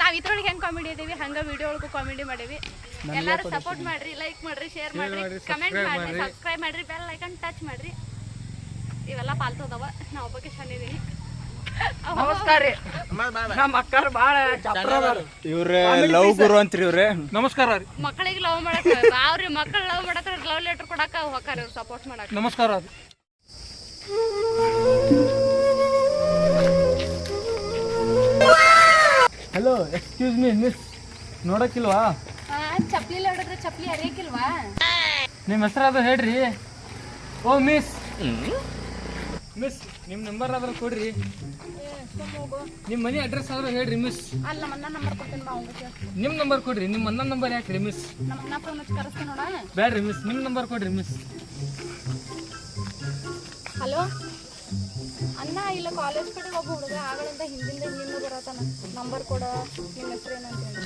ನಾವ್ ಇದ್ರೊಳಗೆ ಹೆಂಗ್ ಕಾಮಿಡಿ ಇದೀವಿ ಹಂಗ ವಿಡಿಯೋ ಒಳಗೂ ಕಾಮಿಡಿ ಮಾಡೀವಿ. ಎಲ್ಲಾರು ಸಪೋರ್ಟ್ ಮಾಡ್ರಿ ಲೈಕ್ ಮಾಡ್ರಿ ಶೇರ್ ಮಾಡ್ರಿ ಕಮೆಂಟ್ ಮಾಡ್ರಿ ಸಬ್ಸ್ಕ್ರೈಬ್ ಮಾಡ್ರಿ ಬೆಲ್ ಐಕನ್ ಟಚ್ ಮಾಡ್ರಿ. ಇವೆಲ್ಲ ಪಾಲ್ತು ಅದಾವ. ನಾ ಒಬ್ಬಕ್ಕೆ ಚೆನ್ನಿದ್ದೀನಿ ನಮಸ್ಕಾರ ರೀ. ನಮ್ಮ ಅಕ್ಕಾರ ಬಾಳ ಚಪ್ರ ಅದಾರ. ಲವ್ ಗುರು ಅಂತ್ರಿ ಇವ್ರೆ. ನಮಸ್ಕಾರ ರೀ. ಮಕ್ಕಳಿಗೆ ಲವ್ ಮಾಡಕ್ ಅವ್ರಿ ಮಕ್ಕಳು ಲವ್ ಮಾಡತ್ರ ಲವ್ ಲೆಟರ್ ಕೊಡಕ ಹೋಗಾರ ಇವ್ರು ಸಪೋರ್ಟ್ ಮಾಡಕ್. ನಮಸ್ಕಾರ ರೀ. ಹಲೋ ಎಕ್ಸ್ಕ್ಯೂಸ್ ಮೀ ಮಿಸ್ ನೋಡಕ್ಕಿಲ್ವಾ? ಚಪ್ಲಿ ಹೊಡೆದ್ರೆ ಚಪ್ಪಲಿ ಅರಿಯಕ್ಕಿಲ್ವಾ ನಿಮ್ಮ ಹೆಸರು ಅದು ಹೇಳ್ರಿ. ಓ ಮಿಸ್ ಮಿಸ್ ನಿಮ್ಮ ನಂಬರ್ ಆದ್ರೆ ಕೊಡ್ರಿ. ನಿಮ್ಮ ಮನೆ ಅಡ್ರೆಸ್ ಆದ್ರೆ ಹೇಳ್ರಿ ಮಿಸ್ ಅಲ್ಲ ನಮ್ಮ ಅಣ್ಣ ನಂಬರ್ ಕೊಡ್ತೀನಿ ಬಾ ಅವ್ನಿಗೆ. ನಿಮ್ಮ ನಂಬರ್ ಕೊಡ್ರಿ ನಿಮ್ಮ ಅಣ್ಣನ ನಂಬರ್ ಯಾಕ್ರಿ ಮಿಸ್ ನಮ್ಮ ಅಣ್ಣ ಫೋನ್ ಹಚ್ಚಿ ಕರೆಸ್ತೀನಿ ನೋಡ. ಬೇಡ್ರಿ ಮಿಸ್ ನಿಮ್ಮ ನಂಬರ್ ಕೊಡ್ರಿ ಮಿಸ್ ಹಲೋ ಅಣ್ಣ ಇಲ್ಲ ಕಾಲೇಜ್ ಕಡೆ ಒಬ್ಬ ಹುಡುಗ ಆಗಳಿಂದ ಹಿಂದಿಂದ ಹಿಂದೆ ಬರತ್ತಾನ ನಂಬರ್ ಕೊಡ ನಿಮ್ಮ ಹೆಸರು ಏನಂತ ಹೇಳಿ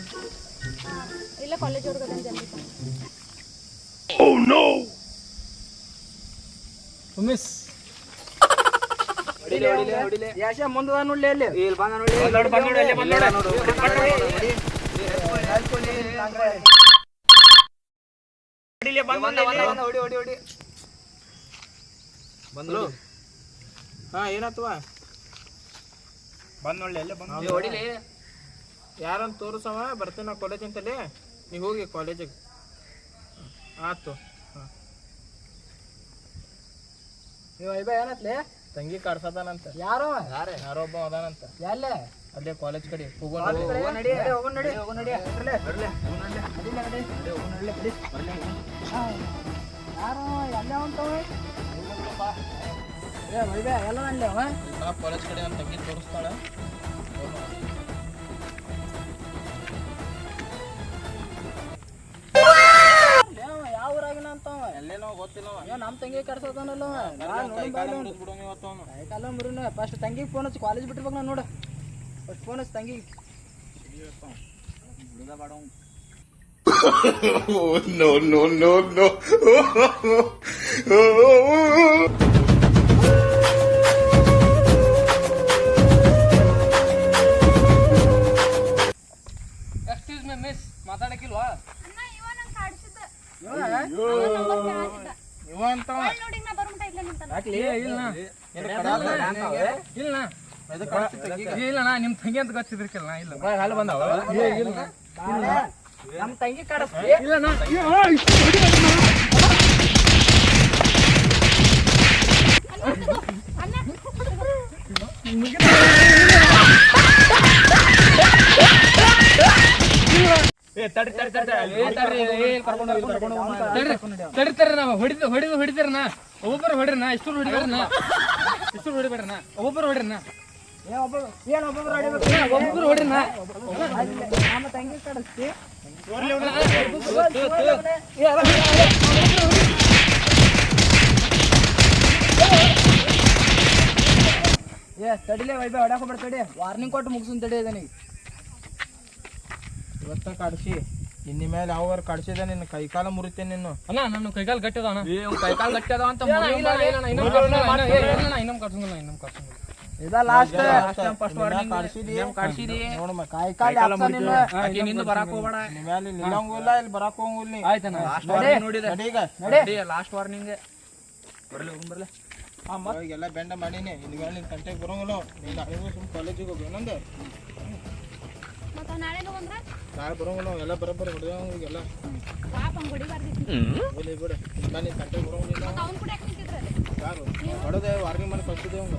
ಇಲ್ಲ ಕಾಲೇಜ್ ಹುಡುಗ ಅದನ್ನ ಜಲ್ದಿ. ಮಿಸ್ ಯಾಶ ಮುಂದ ನೋಡ್ಲಿ ಅಲ್ಲಿ ಇಲ್ಲಿ ಬಂದ ನೋಡಿ ನೋಡು, ಬಂದ ನೋಡಿ ಅಲ್ಲಿ ಬಂದ್ ನೋಡು. ಹೊಡಿ ಹೊಡಿ ಹೊಡಿ ಬಂದ್ರು ಹಾ ಏನಾತವ ಬಂದ್ ನೋಡ್ಲಿ ಅಲ್ಲೇ ಬಂದ್ ಹೊಡಿಲಿ. ಯಾರಂತ ತೋರಿಸವ ಬರ್ತೇನೆ ನಾ ಕಾಲೇಜ್ ಅಂತಲೇ. ನೀವು ಹೋಗಿ ಕಾಲೇಜಿಗೆ ಆತು ನೀವು ಐಬ ಏನತ್ಲೆ? ತಂಗಿ ಕಾಡ್ಸದಾನಂತ. ಯಾರು? ಯಾರೋ? ಒಬ್ಬ ಅದಾನಂತ. ಎಲ್ಲೇ? ಅಲ್ಲೇ ಕಾಲೇಜ್ ಕಡೆ. ಹೋಗೋಣ ಹೋಗೋ ನಡಿ. ಹೋಗೋ ನಡಿ ಹೋಗೋ ನಡಿ ಬರ್ಲೆ. ಬರ್ಲೆ. ನಡಿ ನಡಿ ಹೋಗೋ ನಡಿ. ಯಾರು? ಎಲ್ಲೇ ಹೊಂಟವ ಕಾಲೇಜ್ ಕಡೆ ನನ್ನ ತಂಗಿ ತೋರಿಸ್ತಾಳ. ಯಾವ ಊರಾಗಿನ ಅಂತವ ಎಲ್ಲೇನೋ ಗೊತ್ತಿಲ್ಲ ಅವ. ನಮ್ಮ ತಂಗಿ ಮುರಿನ ಫಸ್ಟ್ ತಂಗಿಗೆ ಫೋನ್ ಹಚ್ಚಿ ಕಾಲೇಜ್ ಬಿಟ್ಟಿರ್ಬೇಕು ನಾನು ನೋಡು. ಫಸ್ಟ್ ಫೋನ್ ಹಚ್ಚಿ ತಂಗಿಗೆ. No, no no no. ತಂಗಿ ಅಂತ ಗೊತ್ತಿದ್ರಕ್ಕಿಲ್ಲ ಇಲ್ಲ. ಹಾಲು ಬಂದವ. ನಮ್ಮ ತಂಗಿ ಕಡಸ್ತಿ. ಇಲ್ಲ ನಾ ಏ ತಡಿ ತಡಿತಾರೆ ನಾವು ಹೊಡಿದ ಹೊಡಿದ ಹೊಡಿತಾರನ ಒಬ್ಬೊಬ್ಬರು ಹೊಡ್ರನ ಇಷ್ಟು ಹೊಡಿತಾರನ ಇಷ್ಟು ಹೊಡಿಬೇಡ್ರನ ಒಬ್ಬೊಬ್ಬರು ಹೊಡ್ರನ ಒಬ್ಬೊಬ್ರು ನಮ್ಮ ತಂಗಿ ಕಡಸ್ತಿ ಏ ತಡಿಲೇ ವೈಬೆ ತಡಿ. ವಾರ್ನಿಂಗ್ ಕೊಟ್ಟು ಮುಗಿಸುನ್ ತಡಿ ಇದನಿಗೆ ಇವತ್ತ ಕಾಡ್ಸಿ. ಇನ್ನ ಮೇಲೆ ಯಾವಾಗ ಕಾಡ್ಸಿದ ನಿನ್ನ ಕೈ ಕಾಲ ಮುರಿತೇನೆ ನಿನ್ನ. ಅಣ್ಣ ನನ್ನ ಕೈಕಾಲು ಗಟ್ಟಿ ಅದ ಅಣ್ಣ ಕೈಕಾಲ ಗಟ್ಟಿ ಅದ ಅಂತ ಇನ್ನೊಂದು ಕಟ್ಸಂಗಿಲ್ಲ ಇನ್ನೊಂದು ಕರ್ಸಂಗಿಲ್ಲ ಇದ ಲಾಸ್ಟ್ ಫಸ್ಟ್ ವಾರ್ನಿಂಗ್ ಕಾಡ್ಸಿದಿ ಕಾಡ್ಸಿದಿ ನೋಡು ಮತ್ತೆ ಕಾಯಿಕಾಲ್ ಆಕಿ ನಿಂದ ಬರಾಕ್ ಹೋಗ್ಬೇಡ. ನಿಮ್ಮ ಮೇಲೆ ನಿಲ್ಲಂಗಿಲ್ಲ ಇಲ್ಲಿ ಬರಾಕ್ ಹೋಗಂಗಿಲ್ಲ. ನೀ ಆಯ್ತಣ್ಣ ನಡಿ. ಈಗ. ನಡಿ. ಲಾಸ್ಟ್ ವಾರ್ನಿಂಗ್ ಬರಲಿ ಆ ಬರ್ಲಿ ಎಲ್ಲ ಬೆಂಡ ಮಾಡಿನಿ. ಇನ್ನು ಮೇಲೆ ನಿನ್ ಕಂಟೆಗೆ ಬರೋಂಗಿಲ್ಲ. ನೀನು ಸುಮ್ ಕಾಲೇಜಿಗೆ ಹೋಗಿ. ನಂದೆ ಮತ್ತ ನಾಳೆನೂ ಬಂದ್ರ ನಾಳೆ ಬರೋಂಗಿಲ್ಲ. ಎಲ್ಲ ಬರೋಬ್ಬರ ಹೊಡೆಯೋಂಗಿಲ್ಲ ಪಾಪ ಬಿಡು. ಇಲ್ಲ ನೀನ್ ಕಂಟೆಗೆ ಬರೋಂಗಿಲ್ಲ. ಅವ್ನು ಕೂಡ ಯಾಕೆ ನಿಂತಿದ್ರಲ್ಲಿ ಹೊಡೆದೆ ವಾರ್ನಿಂಗ್ ಮಾಡಿ ಕಳ್ಸಿದೆ ಅವ್ನು.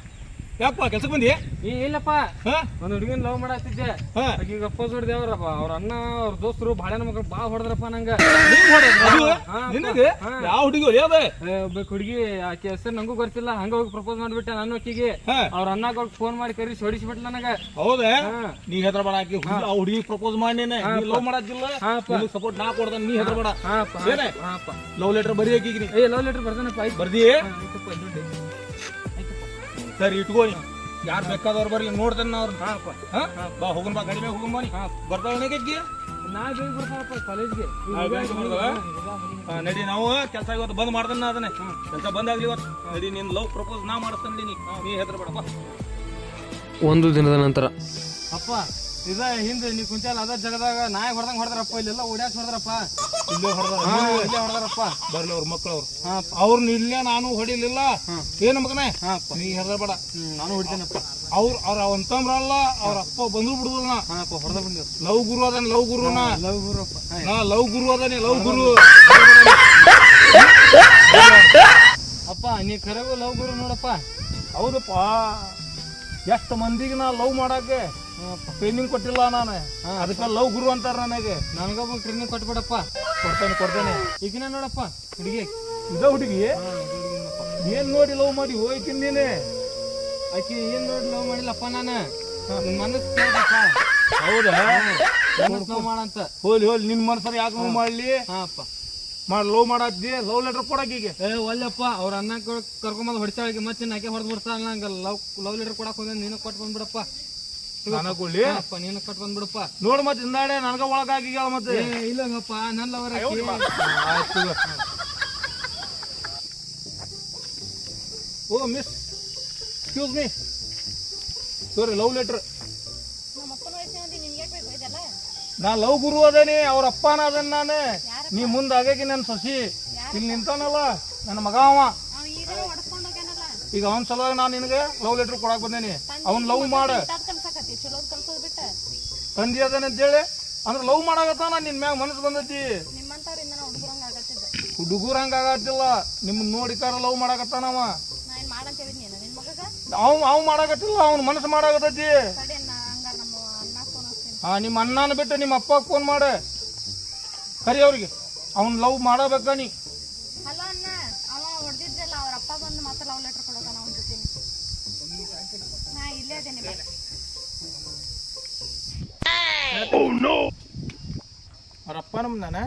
ಯಾಕಪ್ಪ ಕೆಲ್ಸಕ್ಕೆ ಬಂದಿ? ಈ ಇಲ್ಲಪ್ಪ. ಒಂದು ಹುಡುಗಿನ ಲವ್ ಮಾಡತ್ತಿದ್ದೆ ಈಗ ಅಪ್ಪೋಸ್ ಹೊಡೆದೇವ್ರಪ್ಪ ಅವ್ರ ಅಣ್ಣ ಅವ್ರ ದೋಸ್ತರು ಬಾಳೆನ ಮಕ್ಕಳು ಬಾ ಹೊಡೆದ್ರಪ್ಪ ನಂಗ. ನಿನಗೆ? ಯಾವ ಹುಡುಗಿ ಹುಡುಗಿ ಆಕೆ ಹೆಸರು ನಂಗೂ ಗೊತ್ತಿಲ್ಲ ಹಂಗ ಹೋಗಿ ಪ್ರಪೋಸ್ ಮಾಡ್ಬಿಟ್ಟೆ ನನ್ನ ಅಕ್ಕಿಗೆ ಅವ್ರ ಅಣ್ಣಗ ಫೋನ್ ಮಾಡಿ ಕರಿ ಹೊಡಿಸ್ಬಿಟ್ಲ ನನಗ. ಹೌದಾ? ನೀ ಹೆದ್ರ ಹೆದರ್ಬೇಡ ಆಕಿ. ಆ ಹುಡುಗಿ ಪ್ರಪೋಸ್ ಮಾಡಿನೇ. ನೀ ಲವ್ ಮಾಡಿಲ್ಲ. ಸಪೋರ್ಟ್ ನಾ ಕೊಡ್ತಾನೆ. ನೀ ಹೆದ್ರ? ಲವ್ ಲೆಟರ್ ಬರೀ ಆಕಿಗೆ ಏ ಲವ್ ಲೆಟರ್ ಬರ್ತಾನಪ್ಪ ಬರ್ದಿ? ಸರಿ ಇಟ್ಕೋ ನೀ ಯಾರು ಬೇಕಾದವ್ರು ಬರ್ಲಿ ನೋಡ್ತೇನೆ ಅವ್ರು ಹಾ ಬಾ ಹೋಗೋಣ ಬಾ ಕಡಿಮೆ ಹೋಗೋಣ ಬಾ ನೀ. ಬರ್ತಾವ ಏನಕ್ಕೆ ನಾ ಬೇಗ ಬರ್ತಾನಪ್ಪ ಕಾಲೇಜ್ಗೆ. ನಡಿ ನಾವು ಕೆಲಸ ಇವತ್ತು ಬಂದ್ ಮಾಡ್ದನ್ನ ಅದನ್ನ. ಕೆಲಸ ಬಂದಾಗ್ಲಿ ಆಗ್ಲಿ ಇವತ್ತು. ನಡಿ ನಿನ್ ಲವ್ ಪ್ರಪೋಸ್ ನಾ ಮಾಡಿಸ್ತಾನೆ ನೀ. ನೀ ಹೆದ್ರ ಬೇಡಪ್ಪ ಒಂದು ದಿನದ ನಂತರ. ಅಪ್ಪ. ಇದ ಹಿಂದೆ ನೀ ಕುಂಚಾಲ ಅದ ಜಗದಾಗ ನಾಯಿ ಹೊಡೆದಂಗ್ ಹೊಡೆದ್ರಪ್ಪ ಇಲ್ಲೆಲ್ಲ ಓಡ್ಯಾಕ್ ಹೊಡೆದ್ರಪ್ಪ. ಇಲ್ಲೇ ಹೊಡೆದಾರ. ಇಲ್ಲೇ ಹೊಡೆದ್ರಪ್ಪ. ಬರ್ಲಿ ಅವ್ರ ಮಕ್ಳು ಅವ್ರು. ಅವ್ರನ್ನ ಇಲ್ಲೇ ನಾನು ಹೊಡಿಲಿಲ್ಲ. ಏನ್ ಮಗನೇ? ನೀ ಹೆದರ್ಬೇಡ. ನಾನು ಹೊಡಿತೇನಪ್ಪ. ಅವ್ರ ಅವ್ರ ಅವಂತಂಬ್ರಲ್ಲ ಅವ್ರ ಅಪ್ಪ ಬಂದ್ರು ಬಿಡುದಿಲ್ಲ ಹೊಡೆದ ಬಂದಿವ್ ಲವ್ ಗುರು ಅದಾನ ಲವ್ ಗುರುನ ಲವ್ ಗುರುಪ್ಪ ನಾ ಲವ್ ಗುರು ಅದಾನೆ ಲವ್ ಗುರು. ಅಪ್ಪ ನೀ ಕರೆಗೂ ಲವ್ ಗುರು ನೋಡಪ್ಪ. ಹೌದಪ್ಪ. ಎಷ್ಟು ಮಂದಿಗೆ ನಾ ಲವ್ ಮಾಡಕ್ಕೆ ಟ್ರೈನಿಂಗ್ ಕೊಟ್ಟಿಲ್ಲ ನಾನು. ಅದಕ್ಕೆ ಲವ್ ಗುರು ಅಂತಾರ ನನಗೆ. ನನಗೊಬ್ಬ ಟ್ರೈನಿಂಗ್ ಕೊಟ್ಬಿಡಪ್ಪ. ಕೊಡ್ತೇನೆ ಕೊಡ್ತೇನೆ. ಈಗ ನೋಡಪ್ಪ ಹುಡುಗಿ. ಇದ ಹುಡುಗಿ? ಏನ್ ನೋಡಿ ಲವ್ ಮಾಡಿ? ಹೋಯ್ಕಿನ್ ನೀನೆ. ಆಕಿ ಏನ್ ನೋಡಿ ಲವ್ ಮಾಡಿಲ್ಲಪ್ಪ ನಾನು? ಮನಸ್ಸು ಕೇಳ್ದಪ್ಪ ಹೌದಾ? ಮನಸ್ಸು ಲವ್ ಮಾಡಂತ. ಹೋಲಿ ಹೋಲಿ ನಿನ್ ಮನ್ಸರ್ ಯಾಕೆ ಲವ್ ಮಾಡ್ಲಿ? ಹಾ ಅಪ್ಪ. ಮಾಡಿ ಲವ್ ಮಾಡದ್ದಿ ಲವ್ ಲೆಟರ್ ಈಗ ಏ ಒಲ್ಲಪ್ಪ ಅವ್ರ ಅನ್ನ ಕರ್ಕೊಂಬಂದ್ ಹೊಡಿತಾಳಿಗೆ ಮತ್ತೆ ನಾಕೆ ಹೊಡೆದ್ ಬಿಡ್ತಾಳ ನಂಗೆ ಲವ್ ಲವ್ ಲೆಟರ್ ಕೊಡಕ್ ಹೋದ ನೀನು ಕೊಟ್ಟು ಬಂದ್ಬಿಡಪ್ಪ. ನನಗ್ ಕೊಡ್ಲಿ ಅಪ್ಪ ನೀನು ಕಟ್ಟ ಬಂದ್ಬಿಡಪ್ಪ. ನೋಡ್ ಮತ್ತೆ ಹಿಂದಾಡೆ ನನಗ ಒಳಗಾಗಿ ಮತ್ತೆ. ಏ ಇಲ್ಲಂಗಪ್ಪ ನನ್ನ lover oh miss excuse me sorry love letter ನಾ ಲವ್ ಗುರು ಅದೇನಿ ಅವ್ರ ಅಪ್ಪನ ಅದನ್ ನಾನು. ನೀ ಮುಂದೆ ಆಗೇಕಿ ನನ್ನ ಸಸಿ. ಇಲ್ಲಿ ನಿಂತಾನಲ್ಲ ನನ್ನ ಮಗ ಅವ. ಈಗ ಅವನ್ ಹೋಗ್ಯಾನಲ್ಲ. ಈಗ ಅವನ ಸಲುವಾಗಿ ನಾನು ನಿನಗೆ ಲವ್ ಲೆಟರ್ ಕೊಡಕ್ ಬಂದೇನಿ. ಅವ್ನ್ ಲವ್ ಮಾಡ ಅದ್ ಕಲ್ಸಕತ್ತಿ ಚಲೋದ್ ಕಲ್ಸೋದ್ ಬಿಟ್ಟ ತಂದಿ ಅದನ್ನ ಅಂತೇಳಿ ಅಂದ್ರೆ ಲವ್ ಮಾಡಾಕತ್ತಾನ ನಿನ್ ಮ್ಯಾಗ ಮನಸ್ಸು ಬಂದೈತಿ. ನಿಮ್ಮಂತವ್ರಿಂದ ನಾ ಹುಡುಗರಂಗ ಆಗತ್ತಿದ್ದ. ಹುಡುಗರು ಹಂಗ ಆಗತ್ತಿಲ್ಲ ನಿಮ್ಮನ್ನ ನೋಡಿಕಾರ ಲವ್ ಮಾಡಾಕತ್ತಾನವ ನಾ ಏನ್ ಮಾಡಂತ ಹೇಳಿದ್ನಿ ನಿನ್ ಮಗಗ? ಅವ್ ಅವ್ ಮಾಡಾಕತ್ತಿಲ್ಲ ಅವ್ನ ಮನಸ್ಸು ಮಾಡಾಕತ್ತೈತಿ. ತಡಿ ನಾ ಹಂಗಾರ ನಮ್ಮ ಅಣ್ಣ ಫೋನ್ ಹಚ್ತೀನಿ. ಹಾ ನಿಮ್ಮ ಅಣ್ಣನ ಬಿಟ್ಟು ನಿಮ್ಮ ಅಪ್ಪ ಫೋನ್ ಮಾಡ. ಕರಿ ಅವ್ರಿಗೆ ಅವ್ನ ಲವ್ ಮಾಡಬೇಕ ನೀ. ಹಲೋ ಅಣ್ಣ ಅವ ಹೊಡೆದಿದ್ದಲ್ಲ ಅವ್ರ ಅಪ್ಪ ಬಂದು ಮತ್ತೆ ಲವ್ ಲೆಟರ್ ಕೊಡೋದನ್ನ ಅವನ ಜೊತೆ ನಾ ಇಲ್ಲೇ ಅದೇನಿ ಬಾ ಅವ್ರ ಅಪ್ಪ ನಮ್ ನಾನ?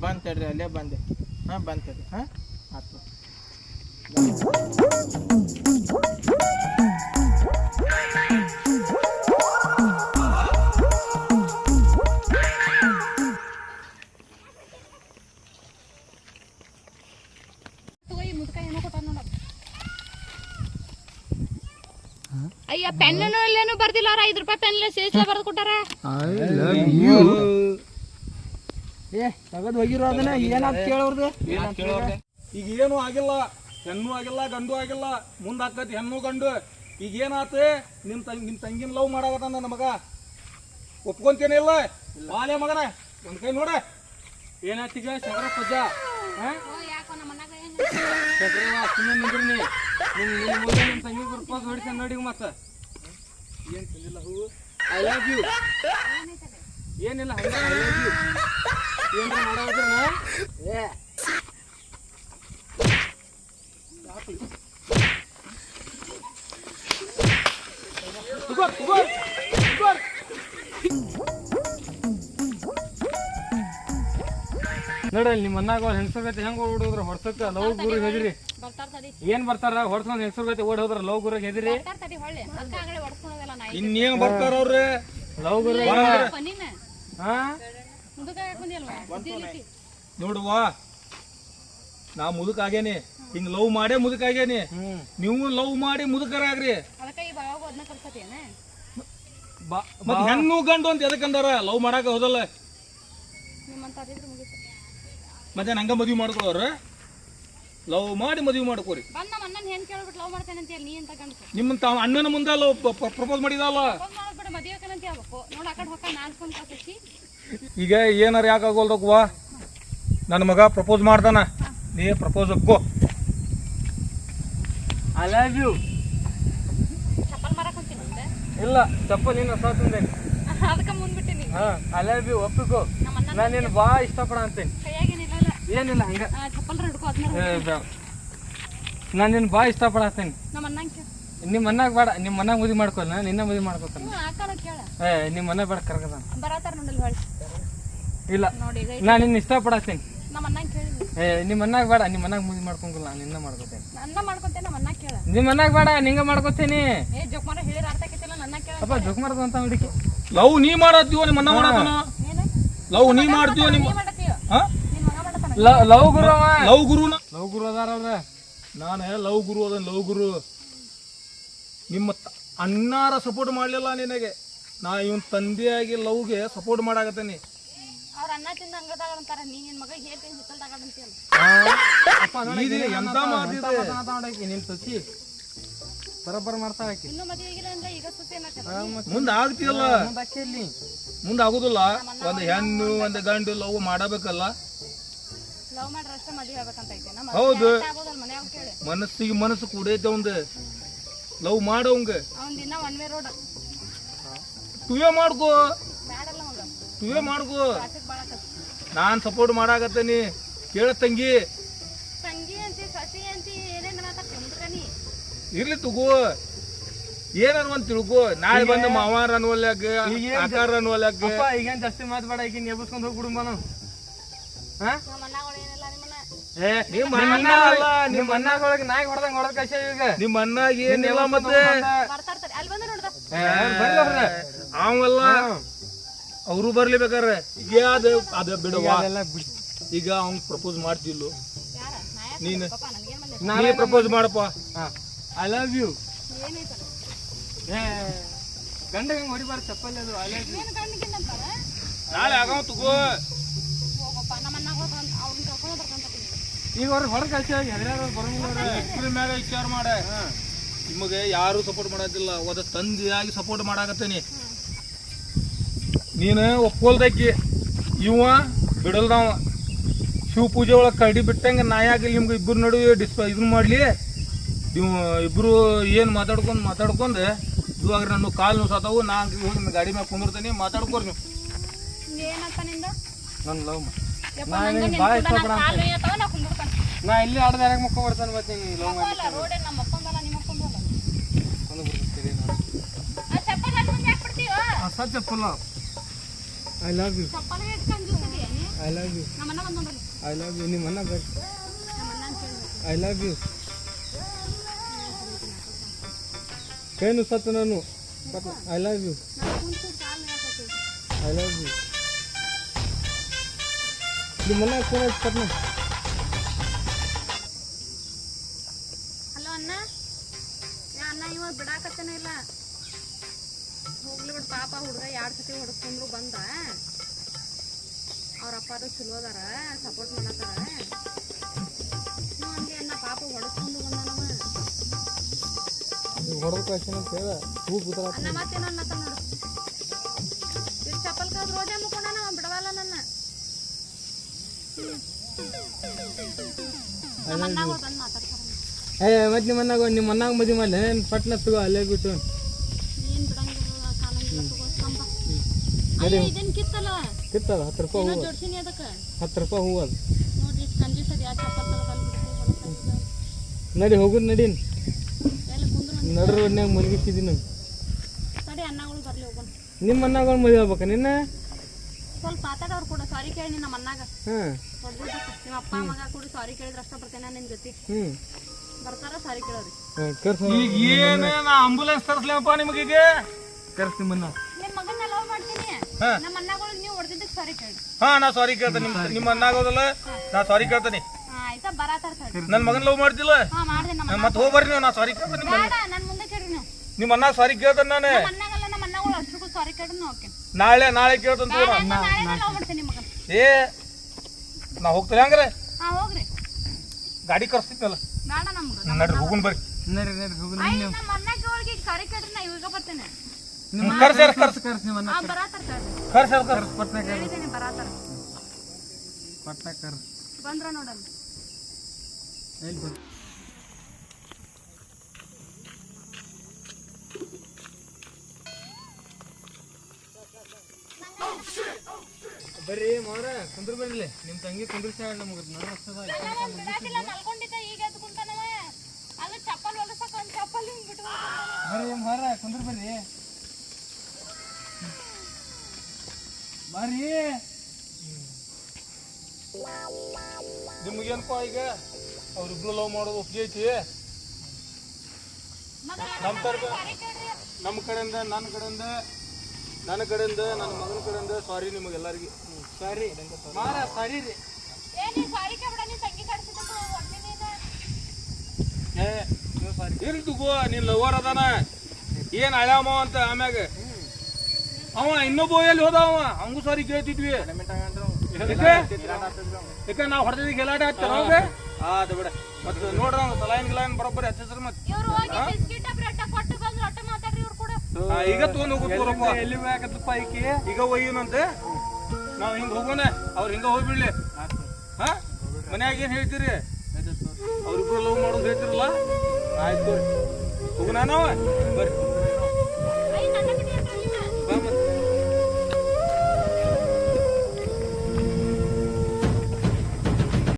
ಬಂದ್ ತಡ್ರಿ ಅಲ್ಲೇ ಬಂದೆ. ಹಾ ಬಂದ್ ತಡ್ರಿ ಹಾ? ಆತು. ಏ ತಗದ್ ಹೋಗಿರೋ ಅದನ್ನ ಏನಾದ್ ಕೇಳೋರ್ದು? ಈಗ ಏನು ಆಗಿಲ್ಲ ಹೆಣ್ಣು ಆಗಿಲ್ಲ ಗಂಡು ಆಗಿಲ್ಲ ಮುಂದಾಕತಿ ಹೆಣ್ಣು ಗಂಡು. ಈಗ ಏನಾತ ನಿಮ್ ತಂಗಿ ನಿಮ್ ತಂಗಿನ ಲವ್ ಮಾಡಾಕತ್ತ ನನ್ನ ಮಗ ಒಪ್ಕೊಂತೇನೆ ಇಲ್ಲ? ಬಾಲೆ ಮಗನ ಒಂದ್ ಕೈ ನೋಡ. ಏನಾಯ್ತೀಗ ಶಂಕರ ಪಜ್ಜ ಸುಮ್ಮನೆ ನಿಂದ್ರಿ ನೀ ನಿಮ್ ನಿಮ್ ಮುಂದೆ ನಿಮ್ ತಂಗಿ ನೋಡಿ ಮತ್ತೆ. ಏನ್ ತಿಳಿಲ್ಲ ಹೂ? ಐ ಲವ್ ಯು ಏನಿಲ್ಲ ಹಂಗ. ನೋಡಲ್ಲಿ ನಿಮ್ಮ ಮನ್ನಾಗ ಅವ್ರ ಹೆಣ್ಸರ್ ಗತಿ ಹೆಂಗ್ ಓಡೋದ್ರ ಹೊಡ್ಸಕ್ಕ ಲವ್ ಗುರು ಹೆದ್ರಿ. ತಡಿ. ಏನ್ ಬರ್ತಾರ? ಹೊಡ್ಸ್ಕೊಂಡ್ ಹೆಣ್ಸರ್ ಗತಿ ಓಡ್ ಹೋದ್ರ ಲವ್ ಗುರು ಹೆದ್ರಿ. ನಾ ಇನ್ನೇನ್ ಬರ್ತಾರ ಅವ್ರೆ ಲವ್ ಗುರು ನೋಡುವ. ನಾ ಮುದುಕ ಆಗೇನಿ ಹಿಂಗ್ ಲವ್ ಮಾಡೇ ಮುದುಕ ಆಗೇನಿ ಹ್ಮ್. ನೀವು ಲವ್ ಮಾಡಿ ಮುದುಕರಾಗ್ರಿ. ಮತ್ ಹೆಣ್ಣು ಗಂಡು ಅಂತ ಎದಕ್ಕಂದಾರ ಲವ್ ಮಾಡಾಕ ಹೋದಲ್ಲ. ಮತ್ತೆ ನಂಗ ಮದ್ವಿ ಮಾಡ್ಕೊಳ್ಳೋರ ಲವ್ ಮಾಡಿ ಮದುವೆ ಮಾಡ್ಕೋರಿ. ಬಂದ್ ನಮ್ಮ ಅಣ್ಣನ ಹೆಣ್ ಕೇಳ್ಬಿಟ್ಟು ಲವ್ ಮಾಡ್ತೇನೆ ಅಂತ ನೀ ಅಂತ ಗಂಡಸು? ನಿಮ್ಮ ತಾವ ಅಣ್ಣನ ಮುಂದೆ ಲವ್ ಪ್ರಪೋಸ್ ಮಾಡಿದಲ್ಲ? ಫೋನ್ ಮಾಡ್ಬಿಟ್ಟು ಮದುವೆ ಅಂತ ಹೇಳ್ಬೇಕು. ನೋಡ ಆ ಕಡೆ ಹೊಕ್ಕ ನಾನ್ ಫೋನ್ ಕಳ್ಸಿ ಈಗ ಏನಾರ ಯಾಕಾಗೋಲ್ದಕ್ವಾ ನನ್ನ ಮಗ ಪ್ರಪೋಸ್ ಮಾಡ್ದಾನ. ನೀ ಪ್ರಪೋಸ್ ಒಪ್ಕೋ ಐ ಲವ್ ಯು ಚಪ್ಪಲ್ ಮಾರಕ್ ಹೊಂತೀನಿ ಮುಂದೆ ಇಲ್ಲ ಚಪ್ಪಲ್ ನೀನು ಅದಕ್ಕ ಮುಂದ್ಬಿಟ್ಟಿನಿ. ಹಾ ಐ ಲವ್ ಯು ಒಪ್ಪಿಕೋ. ನಮ್ಮ ಅಣ್ಣ ನಾನು ನಿನ್ನ ಬಾ ಇಷ್ಟಪಡ ಅಂತೇನಿ. ಏನಿಲ್ಲ ಹಂಗ. ಚಪ್ಪಲ್ ಹಿಡ್ಕೊ ಅದನ್ನ ನಾನು ನಿನ್ನ ಬಾ ಇಷ್ಟಪಡತ್ತೇನೆ. ನಮ್ಮ ಅಣ್ಣಂಗೆ ಕೇಳ. ನಿಮ್ಮ ಮನ್ನಾಗ ಬೇಡ ನಿಮ್ಮ ಮನ್ನಾಗ ಮದುವೆ ಮಾಡ್ಕೊಲ್ಲ ನಿನ್ನ ಮದುವೆ ಮಾಡ್ಕೊತಾನ. ಹ್ಞೂ ಕೇಳ. ಏ ನಿಮ್ಮ ಮನೆ ಬೇಡ ಕರ್ಗದ ನೋಡಲ್ ಇಲ್ಲ ನೋಡಿ ಈಗ ನಾನು ನಿನ್ನ ಇಷ್ಟಪಡತ್ತೇನೆ. ನಮ್ಮ ಅಣ್ಣಂಗೆ ಕೇಳಿದ್ವಿ ಏ ನಿಮ್ಮ ಮನ್ನಾಗ ಬೇಡ ನಿಮ್ಮ ಮನ್ನಾಗ ಮುದಿ ಮಾಡ್ಕೊಂಗಿಲ್ಲ ನಿನ್ನ ಮಾಡ್ಕೊತೇನೆ. ನನ್ನ ಮಾಡ್ಕೊಂತೇನೆ ನಮ್ಮ ಅನ್ನ ಕೇಳ. ನಿಮ್ಮ ಮನ್ನಾಗ ಬೇಡ ನಿಂಗ ಮಾಡ್ಕೊತೇನಿ. ಏ ಜೋಕ್ಮಾರ ಹೇಳಿರ ಅರ್ಥ ಆಕೈತಿಲ್ಲ ನನ್ನ ಕೇಳ ಅಪ್ಪ ಜೋಕ್ ಅಂತ ಹುಡುಕಿ. ಲವ್ ನೀ ಮಾಡತ್ತೀವೋ ನಿಮ್ಮ ಅಣ್ಣ ಮಾಡತಾನ ಲವ್ ನೀ ಮಾಡ್ತೀವೋ ನಿಮ್ಮ ಹಾ? ಲವ್ ಗುರು ಲವ್ ಗುರುನ? ಲವ್ ಗುರು ಅದಾರ ಅವ್ರ. ನಾನು ಲವ್ ಗುರು ಅದನ್ ಲವ್ ಗುರು. ನಿಮ್ಮ ತ- ಅಣ್ಣಾರ ಸಪೋರ್ಟ್ ಮಾಡ್ಲಿಲ್ಲ ನಿನಗೆ. ನಾ ಇವನ್ ತಂದೆಯಾಗಿ ಲವ್ಗೆ ಸಪೋರ್ಟ್ ಮಾಡಾಕತ್ತೇನಿ. ನಿನ್ ಎಂತ ನಿನ್ ಸಸಿ. ಬರೋಬ್ಬರ ಮಾಡ್ತಾಳ ಆಕಿ ಇನ್ನೂ ಮದುವೆ ಆಗಿಲ್ಲ ಅಂದ್ರೆ ಈಗ ಸುತ್ತಿ ಅನ್ನಕತ್ತ ಮುಂದೆ ಇಲ್ಲಿ ಮುಂದೆ ಆಗುದಿಲ್ಲ. ಒಂದು ಹೆಣ್ಣು ಒಂದು ಗಂಡು ಲವ್ ಮಾಡಬೇಕಲ್ಲ. ಲವ್ ಮಾಡ್ರ ಅಷ್ಟೇ ಮದುವೆ ಆಗ್ಬೇಕಂತ ಐತೆ. ನಮ್ಮ ಹೌದು. ಆಗೋದಲ್ಲ ಮನ್ಯಾಗ ಕೇಳಿ. ಮನಸ್ಸಿಗೆ ಮನಸ್ಸು ಕೂಡೈತೆ ಅವಂದ. ಲವ್ ಮಾಡೋಂಗ ಅವ್ನ ದಿನ ಒನ್ ವೇ ರೋಡ್ ಟುವೆ ಮಾಡ್ಕೋ. ಬ್ಯಾಡಲ್ಲ ಟುವೆ ಮಾಡ್ಕೋ. ಟ್ರಾಫಿಕ್ ಭಾಳ ಆಕತ್. ನಾನ್ ಸಪೋರ್ಟ್ ಮಾಡಾಕತ್ತೇನಿ ಕೇಳ ತಂಗಿ. ತಂಗಿ ಅಂತಿ ಸಸಿ ಅಂತಿ ಏನೇನ್ ಮಾತಾ ಕುಂದ್ರನಿ ಇರ್ಲಿ ತಗೋ. ಏನಾರ ಒಂದ್ ತಿಳ್ಕೋ. ನಾಳೆ ಬಂದ ಮಾವಾರ ಅನ್ವಲ್ಯಾಗ ಆಕಾರ ಅನ್ವಲ್ಯಾಗ. ಅಪ್ಪ ಈಗೇನ್ ಜಾಸ್ತಿ ಮಾತಾಡ ಈಗ ಈಗಿನ ಎಬ್ಬಿಸ್ಕೊಂಡು ಹೋಗಿ ಬಿಡುಂಬನು ಹಾ ನಮ್ಮ ಅಲ್ಲ, ನಿಮ್ಮ ಅಣ್ಣಗಳಿಗೆ ನಾಯಿ ಹೊಡೆದಂಗ ಹೊಡೆದ ಕಷ್ಟ ಈಗ. ನಿಮ್ಮ ಅಣ್ಣಾಗ ಏನಿಲ್ಲ ಮತ್ತೆ? ಅವೆಲ್ಲ ಅಲ್ಲಿ ಬಂದು ನೋಡ್ದ. ಏ, ಬರ್ಲಿ ಅವ್ರೆ. ಅವರು ಬರ್ಲಿ ಬೇಕಾರೆ ಈಗ ಅದ ಬಿಡುವ. ಈಗ ಅವ್ನ್ ಪ್ರಪೋಸ್ ಮಾಡ್ತಿಲ್ಲ ನೀನು. ಪಾಪ ನನಗೇನ್ ಬಂದೆ ನೀ ಪ್ರಪೋಸ್ ಮಾಡಪ್ಪ. ಹಾ. ಐ ಲವ್ ಯು ಗಂಡ ಹೆಂಗ್ ಹೊಡಿಬಾರ್ದು ಚಪ್ಪಲ್ಲಿ ಅದು ಐ ಲವ್ ಯು ನಾಳೆ ಆಗೋ ತಗೋ. ಈಗ ಅವ್ರಿಗೆ ಹೊರಗೆ ಕಳ್ಸಿ ಹೆದರ್ಯಾರ ಬರಂಗಿಲ್ಲ ಅವ್ರು. ಮ್ಯಾಗ ವಿಚಾರ ಮಾಡ. ನಿಮಗೆ ಯಾರು ಸಪೋರ್ಟ್ ಮಾಡೋದಿಲ್ಲ. ಒದ ತಂದೆಯಾಗಿ ಸಪೋರ್ಟ್ ಮಾಡಾಕತ್ತೇನಿ. ನೀನು ಒಪ್ಕೊಲ್ದಕ್ಕಿ ಇವ ಬಿಡಲ್ದವ. ಶಿವ ಪೂಜೆ ಒಳಗೆ ಕಡಿ ಬಿಟ್ಟಂಗೆ ನಾಯಾಗಿ ನಿಮ್ಗೆ ಇಬ್ಬರು ನಡುವೆ ಡಿಸ್ಪ ಇದನ್ನ ಮಾಡಲಿ. ನೀವು ಇಬ್ಬರು ಏನು ಮಾತಾಡ್ಕೊಂಡು ಮಾತಾಡ್ಕೊಂಡು ಇವಾಗ ನನ್ನ ಕಾಲು ಸಾತಾವು. ನಾ ನಾನು ಹೋಗಿ ಗಾಡಿ ಮ್ಯಾಗ ಕುಂದಿರ್ತೀನಿ. ಮಾತಾಡ್ಕೋರಿ ನೀವು. ನನ್ನ ಲವ್ ಯಪ್ಪ ನಾ ಇಲ್ಲಿ ಆಡದ ಯಾರಾಗ ಮುಕ್ಕ ಬರ್ತಾನೆ ಮತ್ತೆ ನೀನು ಲವ್ ಮಾಡಿ. ಒಂದು ಬಿಡ್ತೀನಿ? ಹೊಸ ಚಪ್ಪಲ I love you? I love you I love you ನಿಮ್ಮ ಅನ್ನ ಬೇಕು ಐ ಲವ್ ಯು ಕೈನು ಸತ್ತು ನಾನು. I love you. I love you ನಿಮ್ಮ ಮನೆ ಫೋನ್ ಹಲೋ ಅಣ್ಣ. ಯಾ ಅಣ್ಣ ಇವಾಗ ಬಿಡಾಕತ್ತೇನೆ ಇಲ್ಲ? ಹೋಗ್ಲಿ ಬಿಡ ಪಾಪ ಹುಡುಗ ಎರಡು ಸತಿ ಹೊಡ್ಸ್ಕೊಂಡ್ರು ಬಂದ. ಅವ್ರ ಅಪ್ಪಾರು ಚಲೋ ಅದಾರ ಸಪೋರ್ಟ್ ಮಾಡತ್ತಾರ. ನೀವು ಹಂಗೆ ಅಣ್ಣ ಪಾಪ ಹೊಡ್ಸ್ಕೊಂಡು ಬಂದಾನವ ಹೊಡೆದ ಕಳ್ಸಿ ಅಂತ ಹೇಳ ಹೂ ಕೂತಾರ ಅಣ್ಣ ಮತ್ತೇನೋ ಅನ್ನತ್ತ ನೋಡು ಏ ಮತ್ತೆ ನಿಮ್ಮ ಅಣ್ಣಾಗ ನಿಮ್ಮ ಅಣ್ಣಾಗ ಮದಿ ಮಾಡಲಿ. ಏನು ಪಟ್ನ ತಗೋ ಅಲ್ಲೇ ಬಿಟ್ಟು ಕಿತ್ತಲ್ಲ? ಹತ್ತು ರೂಪಾಯಿ ಹೂವು. ಹತ್ತು ರೂಪಾಯಿ ಹೂವು ಅದು. ನಡಿ ಹೋಗುದು ನಡಿ. ನಡ್ರ ಮನ್ಯಾಗ ಮಲಗಿಸಿದ್ದೀನಿ ನಿಮ್ಮ ಅಣ್ಣಗಳು ಮದುವೆ ಆಗ್ಬೇಕ ನಿನ್ನ? ಸ್ವಲ್ಪ ಮಾತಾಡೋರು ಕೂಡ ಸಾರಿ ಕೇಳಿ ನಮ್ಮ ಅಣ್ಣಾಗ ನಿಮ್ಮ ಅಪ್ಪ ಮಗ ಕೂಡ ಸಾರಿ ಕೇಳಿದ್ರೆ ಅಷ್ಟ ಬರ್ತೇನೆ ನಿನ್ ಜೊತೆ. ಬರ್ತಾರ ಸಾರಿ ಕೇಳೋರಿ. ಈಗ ಏನು ನಾ ಆಂಬುಲೆನ್ಸ್ ತರಿಸ್ಲಪ್ಪ ನಿಮಗೀಗ? ಕರ್ಸ್ ನಿಮ್ಮನ್ನ ನಿಮ್ಮ ಮಗನ ಲವ್ ಮಾಡ್ತೀನಿ. ನಮ್ಮ ಅಣ್ಣಗಳು ನೀವು ಹೊಡ್ದಿದ್ದಕ್ಕೆ ಸಾರಿ ಕೇಳಿ. ಹಾ ನಾ ಸಾರಿ ಕೇಳ್ತೇನೆ. ನಿಮ್ಮ ನಿಮ್ಮ ಅಣ್ಣ ಆಗೋದಲ್ಲ? ನಾ ಸಾರಿ ಕೇಳ್ತೇನೆ. ಹಾ ಆಯ್ತಾ? ಬರಾತಾರ ನನ್ನ ಮಗನ ಲವ್ ಮಾಡ್ತಿಲ್ಲ? ಹಾ ಮಾಡ್ದೆ ನಮ್ಮ ಮತ್ತೆ ಹೋಗ್ಬರ್ರಿ ನೀವು ನಾ ಸಾರಿ ಕೇಳ್ತೇನೆ ನನ್ನ ಮುಂದೆ ಕೇಳ್ರಿ ನೀವು. ನಿಮ್ಮ ಅಣ್ಣ ಸಾರಿ ಕೇಳ್ತೇನೆ ನಾನು. ನಮ್ಮ ಅಣ್ಣಗಲ್ಲ ನಮ್ಮ ಅಣ್ಣಗಳು ಸಾರಿ ಓಕೆ. ನಾಳೆ ನಾಳೆ ಕೇಳ್ತಂತ ಏ ನಾ ಹೋಗ್ತೀನಿ ಹಂಗ್ರೆ? ಹಾ ಹೋಗ್ರಿ. ಗಾಡಿ ಕರ್ಸ್ತಿದ್ನಲ್ಲ? ನಮ್ಗೆ. ನಡ್ರಿ ಹೋಗುನ್ ಬರ್ರಿ. ನಡಿ ನಡಿ ಹೋಗು ಆಯ್ತು ನಮ್ಮ ಅಣ್ಣಗಳಿಗೆ ಸಾರಿ ಕೇಳ್ರಿ ನಾ ಇವಾಗ ಬರ್ತೇನೆ. ಕರ್ಸ್ಯಾರ ಕರ್ಸ್ ಕರ್ಸ್ ನಿಮ್ಮ ಅಣ್ಣ ಹಾ ಬರಾತಾರ ತಡ್ರಿ ಕರ್ಸ್ಯಾರ ಕರ್ಸ್ ಪಟ್ನ ಕರ್ ಹೇಳಿದ್ದೀನಿ ಪಟ್ನ ಕರ್ ಬಂದ್ರ ನೋಡಲ್ಲ ಎಲ್ಲಿ ಬರ್ರಿ ಮಾರ ಕುಂದ್ರ ಬರ್ಲಿ ನಿಮ್ಮ ತಂಗಿ ಕುಂದ್ರಿಸಿ ನಮ್ಗೆ ನಡು ಹಸ್ತದ ಬಿಡಾಕಿಲ್ಲ ಮಲ್ಕೊಂಡಿದ್ದ ಈಗ ಎದ್ದು ಕುಂತಾನವ. ಅದು ಚಪ್ಪಲ್ ಹೊಲಸಕ್ಕ ಒಂದು ಚಪ್ಪಲ್ ಹಿಂಗ್ ಬಿಟ್ಟು ಬರ್ರಿ ಮಾರ ಕುಂದ್ರ ಬರ್ರಿ. ಬರ್ರಿ ನಿಮ್ಗೇನಪ್ಪ ಈಗ? ಅವ್ರಿಬ್ರು ಲವ್ ಮಾಡೋದು ಒಪ್ಪಿಗೆ ಐತಿ. ನಮ್ಮ ಕಡೆಯಿಂದ ನನ್ನ ಕಡೆಯಿಂದ ನನ್ನ ಕಡೆಯಿಂದ ನನ್ನ ಮಗನ ಕಡೆಯಿಂದ ಸಾರಿ ನಿಮಗೆಲ್ಲರಿಗೆ. ಸಾರಿ ಮಾರ ಸಾರಿ ರೀ. ಏ ನೀ ಸಾರಿ ಕೇಳ್ಬಿಡ ಗೋ ತಂಗಿ ನೀನು ಲವರ್ ಅದಾನ. ಏನ್ ಅಳ್ಯಾಮ ಅಂತ ಆಮ್ಯಾಗ. ಅವ ಇನ್ನೊಬ್ಬ ಎಲ್ಲಿ ಹೋದ ಅವ ಹಂಗು ಸಾರಿ ಕೇಳ್ತಿದ್ವಿ. ಯಾಕೆ? ನಾವ್ ಹೊಡೆದಿದ್ದು ಗೆಲಾಟೆ ಅದ ಆತ ಬಿಡ. ಮತ್ತೆ ನೋಡ್ರ ಸಲಾಯಿನ್ ಗಿಲಾಯಿನ್ ಬರೋಬ್ಬರಿ ಹಚ್ಚಿಸ್ರ ಮತ್ತೆ. ಈಗ ತೊಗೊಂಡ್ ಹೋಗುತ್ತೋರಪ್ಪ ಎಲ್ಲಿ ಬೇಕತ್ತಪ್ಪ ಐಕಿ ಈಗ ಒಯ್ಯುನಂತೆ. ನಾವ್ ಹಿಂಗ ಹೋಗೋಣ. ಅವ್ರ ಹಿಂಗ ಹೋಗ್ಬಿಡ್ಲಿ. ಹಾ? ಮನ್ಯಾಗ ಏನ್ ಹೇಳ್ತೀರಿ? ಅವ್ರಿಬ್ರು ಲವ್ ಮಾಡೋದು ಹೇಳ್ತಿರಲ್ಲ? ಆಯ್ತು ಹೋಗೋಣ ನಾವ? ಬರ್ರಿ.